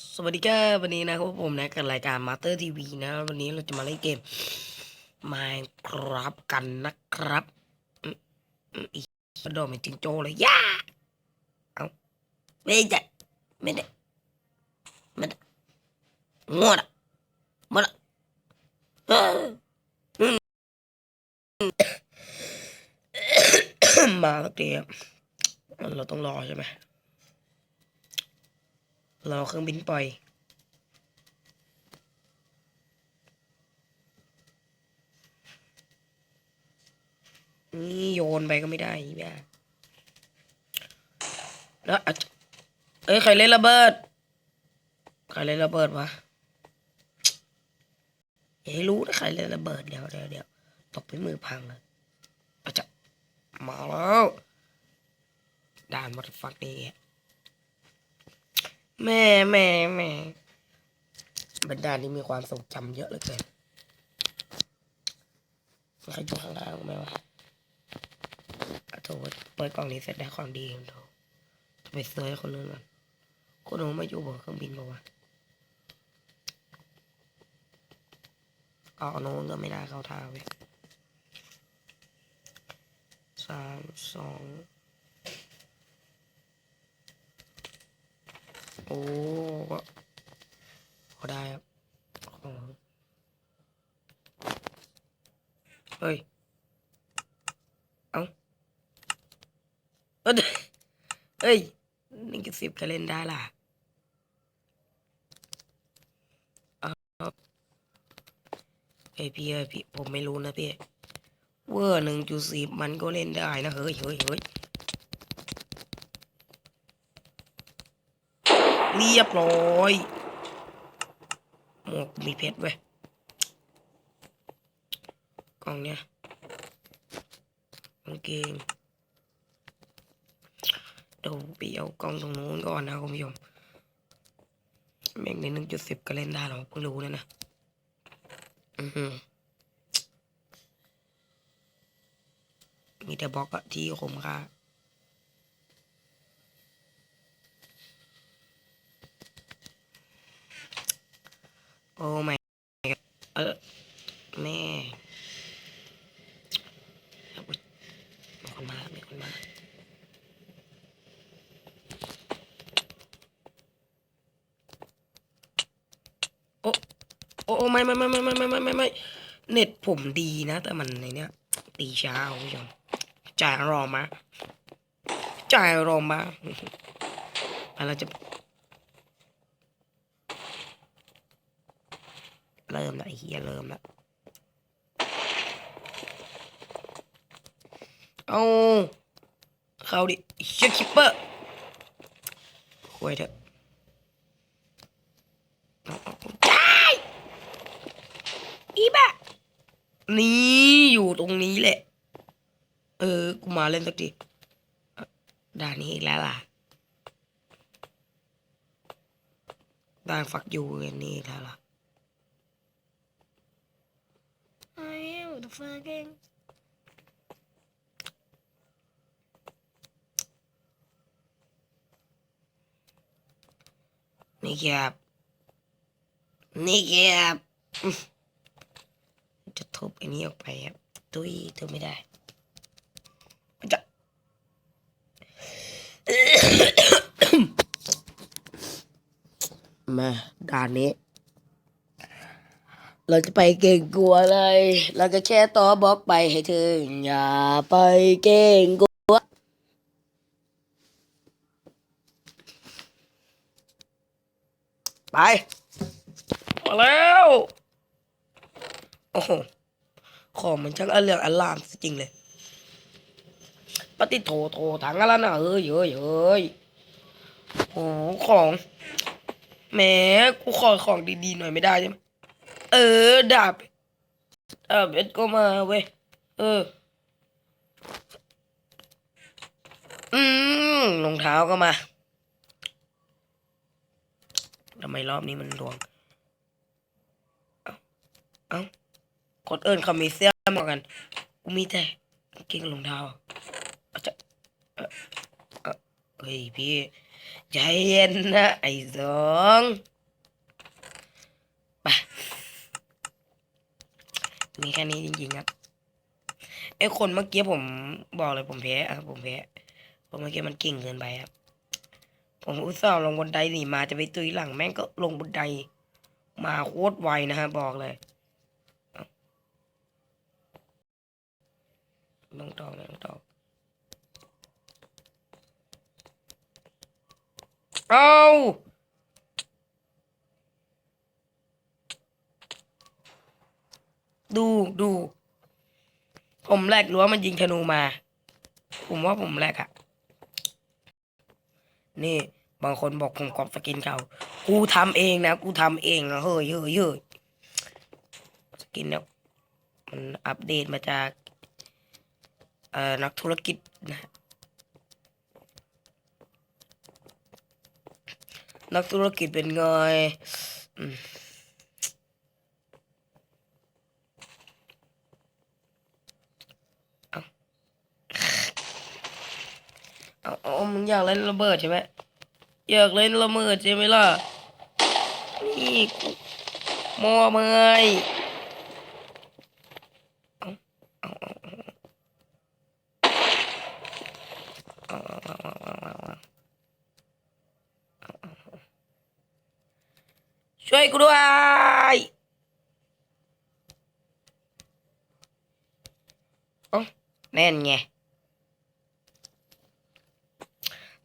สวัสดีครับวันนี้นะครับผมนะกับรายการ Master TV นะ วันนี้เราจะมาเล่นเกม Minecraft กันนะครับอีกระโดดเป็นจิงโจ้เลยย่าเอาไม่ได้ไม่ได้ไม่ได้งวดอะหมดอะมาสักทีเราต้องรอใช่ไหม รอเครื่องบินปล่อย นี่โยนไปก็ไม่ได้อีบ้าแล้วเอ้ยใครเล่นระเบิด ใครเล่นระเบิดวะอย่าให้รู้นะใครเล่นระเบิดเดี๋ยวเดี๋ยวเดี๋ยวตกไปมือพังเลยอาจจะมาแล้วด่านวัตฟักนี่ แม่แม่แม่บรรดานี้มีความทรงจำเยอะเหลือเกินใครอยู่ข้างล่างไหมวะอะโถเปิดกล่องนี้เสร็จได้ของดีโถจะไปเซอร์คนนู้นก่อนคนนู้นมาอยู่บนเครื่องบินปะวะเอาโน้นก็ไม่ได้เข้าท่าเว้ยสามสอง อ้ก็พอได้ครับเฮ้ย เอาเอ้ยเฮ้ยนี่ก็สิบก็เล่นได้ล่ะเอาเฮ้ยพี่เอ้ยพี่ผมไม่รู้นะพี่ เวอร์หนึ่งจุดสิบมันก็เล่นได้นะ เฮ้ยเฮ้ยเฮ้ย เรียบร้อยหมวกมีเพชรเว้ยกล่องเนี้ยกางเกงเดี๋ยวไปเอากล่องตรงนู้นก่อนนะคุณผู้ชมแม่งในหนึ่งจุดสิบก็เล่นได้หรอเพิ่งรู้นะนะอือหือมีแต่บล็อกอะที่คมค่า อ้ไม่เออแม่มีคนมามีคนมาโอ้โอ้ไม่ไม่ไม่ไม่ไม่ไม่ไม่ไม่เน็ตผมดีนะ แต่มันในเนี้ยตีช้าคุณผู้ชมจ่ายรอมาจ่ายรอมาแล้วเรจะ เริ่มละไอ้เฮียเริ่มละเอาเข้าดิเชียคิปเปอร์คุยเถอะอีบ้านี่อยู่ตรงนี้แหละ เออ กูมาเล่นสักทีด่านนี้อีกแล้วล่ะด่านฟักอยู่กันนี่แล้วล่ะ fucking นี่ครับนี่ครับอื้อจะทุบอันนี้ออกไปครับตุ้ยทุบไม่ได้มันจะมาด่านนี้ เราจะไปเก่งกลัวเลย เราจะแค่ต่อบล็อกไปให้ถึงอย่าไปเก่งกลัว ไป มาแล้วโอ้โหของมันช่างอเลืองอลามจริงเลย ปฏิโถโถถังอะไรนะเอ้ยเอ้ยเอ้ยโอ้โหของแหมกูขอของดีๆหน่อยไม่ได้ใช่ไหม เออดาบดาบเอ็ดก็มาเว้ยเออ อืมรองเท้าก็มาทำไมรอบนี้มันหลวง เอ้าเอาคนเอิญเขามีเสื้อมือนกัน กูมีแต่กางเกงรองเท้าเอาจะเออเออเฮ้ยพี่ใจเย็นนะไอ้สองไป มีแค่นี้จริงๆครับไอคนเมื่อกี้ผมบอกเลยผมแพ้ครับผมแพ้เพราะเมื่อกี้มันเก่งเกินไปครับ ผมอุตส่าห์ลงบันไดหนีมาจะไปตุยหลังแม่งก็ลงบันไดมาโคตรไวนะฮะบอกเลยเอาต้องต่อไม่ต้องต่อเอา ดูดู ผมแรกรือว่ามันยิงธนูมา ผมว่าผมแรกอะนี่ บางคนบอกผมกอบสกินเขากูทำเองนะ กูทำเองนะเฮ้ยเฮ้ยเฮ้ยสกินเนี่ยมันอัปเดตมาจากเอ่อนักธุรกิจนะฮะนักธุรกิจเป็นไง เอามึงอยากเล่นระเบิดใช่ไหมอยากเล่นระเบิดใช่ไหมล่ะ นี่มอเมยช่วยกูด้วยอ๋อแม่นไง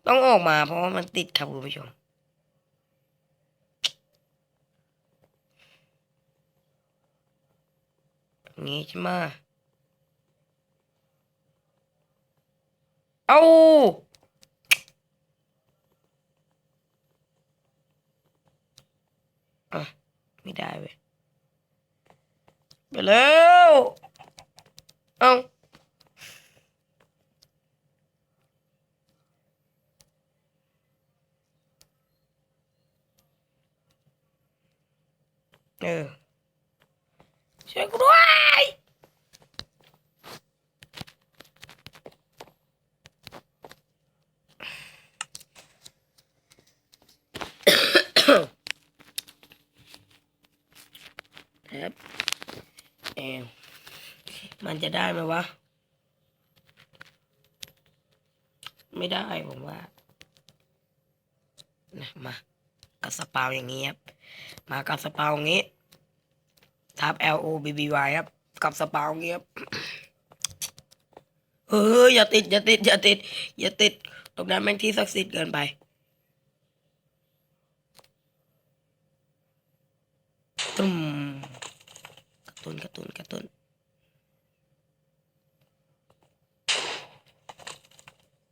ต้องออกมาเพราะว่ามันติดครับคุณผู้ชมงี้ใช่ไหมเอาอะไม่ได้เว้ยไปแล้ว เอา เออช่วยกูด้วยครับเอวมันจะได้ไหมวะ ไม่ได้ผมว่านะมากับสปาวอย่างนี้ครับ มากับสเปาอย่างนี้ทับ L O B B Y ครับ กับสเปาอย่างนี้ครับเฮ้ยอย่าติด อย่าติด อย่าติด อย่าติด ตรงนั้นแม่งที่ศักดิ์สิทธิ์เกินไป ตุ้มกระตุนกระตุนกระตุน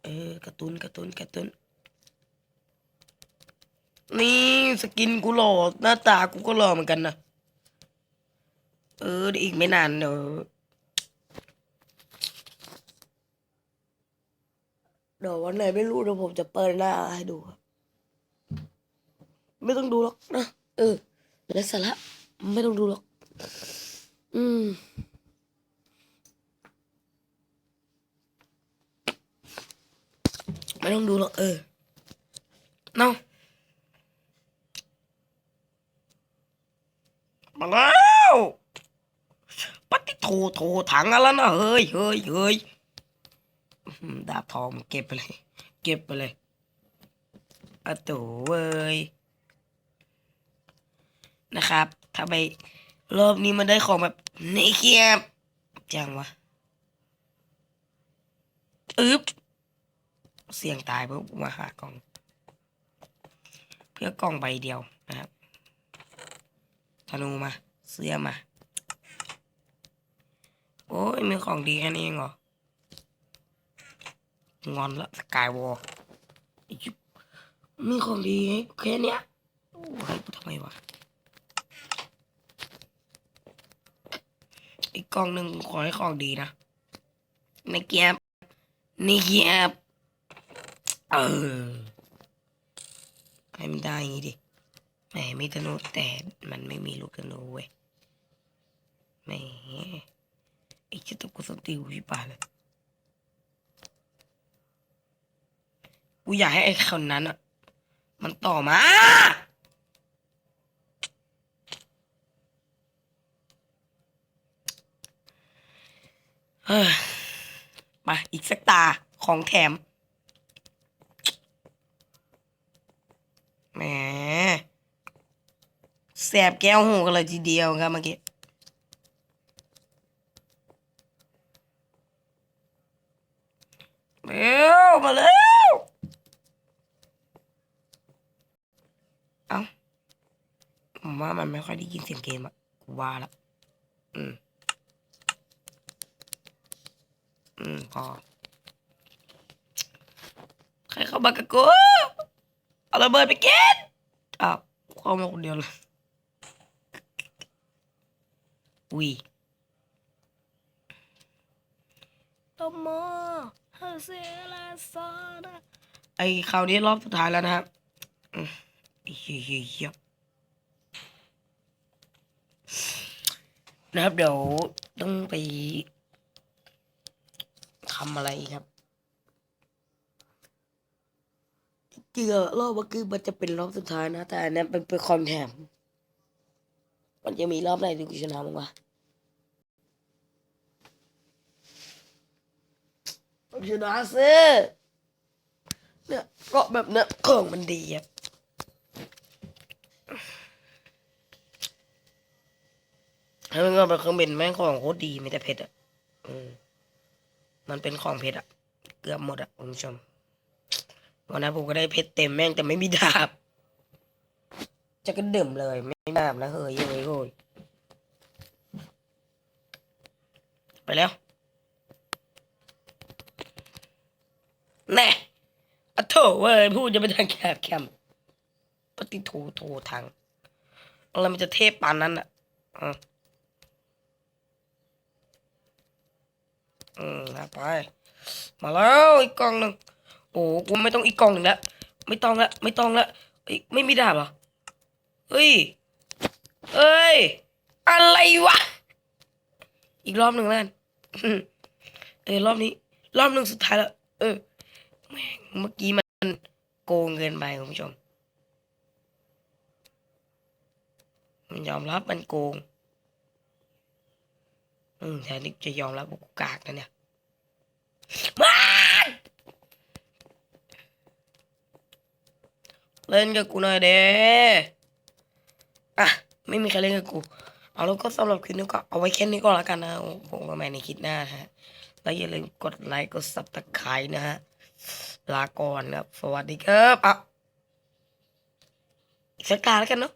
เออกระตุนกระตุนกระตุน นี่สกินกูหล่อหน้าตากูก็หล่อเหมือนกันนะเออเดี๋ยวอีกไม่นานเดี๋ยวเดี๋ยววันไหนไม่รู้เดี๋ยวผมจะเปิดหน้าให้ดูครับไม่ต้องดูหรอกนะเออและสาระไม่ต้องดูหรอก อืมไม่ต้องดูหรอกเออเนาะ มาแล้วปฏิโทโทถังอะไรนะเฮ้ยเฮ้ยเฮ้ยดาบทองมันเก็บไปเลย เก็บไปเลยอะตูเว้ยนะครับถ้าไปรอบนี้มันได้ของแบบนี่เกียบจังวะอึ๊บเสี่ยงตายเพื่อมาหากล่อง เพื่อกล่องใบเดียวนะครับ ธนูมา เสื้อมา โอ้ยมีของดีแค่นี้เองเหรอ งอนละสกายวอลมีของดีแค่เนี้ยโอ้ยทำไมวะอีกกล่องหนึ่งขอให้ของดีนะในเกียบในเกียบเออให้มันได้อย่างงี้ดิ แหมมีธนูแต่มันไม่มีลูกธนูเว้ยแหมไอ้เจ้าตะกุสติวพี่ป่าเลยกูอยากให้ไอ้คนนั้นอะมันต่อมาเฮ้ยมาอีกสักตาของแถมแหม แสบแก้วหูกันเลยทีเดียวครับเมื่อกี้เร็วมาแล้วเอ้าผมว่ามันไม่ค่อยได้ยินเสียงเกมอะกูว่าละอืม อืมพอใครเข้ามากับกูเอาระเบิดไปกินอ้าวเข้ามาคนเดียวเลย อุ้ยตมอฮาเซลาซานะไอคราวนี้รอบสุดท้ายแล้วนะครับอืมเฮียเฮียเฮียนะครับเดี๋ยวต้องไปทำอะไรอีกครับจริงๆรอบเมื่อกี้มันจะเป็นรอบสุดท้ายนะ แต่อันนั้นเป็นเป็นคอมแถม มันจะมีรอบไหนที่กูชนะมั้งวะต้องชนะสิเนี่ยก็แบบเนี้ยของมันดีอะให้มันก็เป็นเครื่องบินแม่งของโคตรดีมีแต่เพชรอะอืมมันเป็นของเพชรอะ เกือบหมดอะคุณผู้ชมวันนั้นผมก็ได้เพชรเต็มแม่งแต่ไม่มีดาบ จะก็ดื่มเลยไม่มีดาบแล้วเฮ้ยเฮ้ยเฮ้ยไปแล้วแน่อะโถเว้ยพูดจะไปทางแคบแคมปฏิโทโททางอะไรมันจะเทพปานนั้นอะอืมนะไป มาแล้วอีกกองหนึ่งโอ้กูไม่ต้องอีกกองหนึ่งแล้ว ไม่ต้องละไม่ต้องละเอ้ยไม่มีดาบเหรอ เฮ้ย เอ้ย อะไรวะ อีกรอบหนึ่งแล้วกันเออรอบนี้ รอบหนึ่งสุดท้ายแล้ว เออแม่งเมื่อกี้มันโกงเกินไปคุณผู้ชม มันยอมรับมันโกง อืมแทนที่จะยอมรับกูกากนะเนี่ยมาเล่นกับกูหน่อยเด้ อะ ไม่มีใครเล่นกับกู เอาแล้วก็สำหรับคลิปนี้ก็เอาไว้แค่นี้ก็แล้วกันนะผมก็ไม่ในคลิปหน้าฮะ แล้วอย่าลืมกดไลค์กดซับตะไคร้นะฮะ ลาก่อนครับ สวัสดีครับอะอีกสักตาแล้วกันเนาะ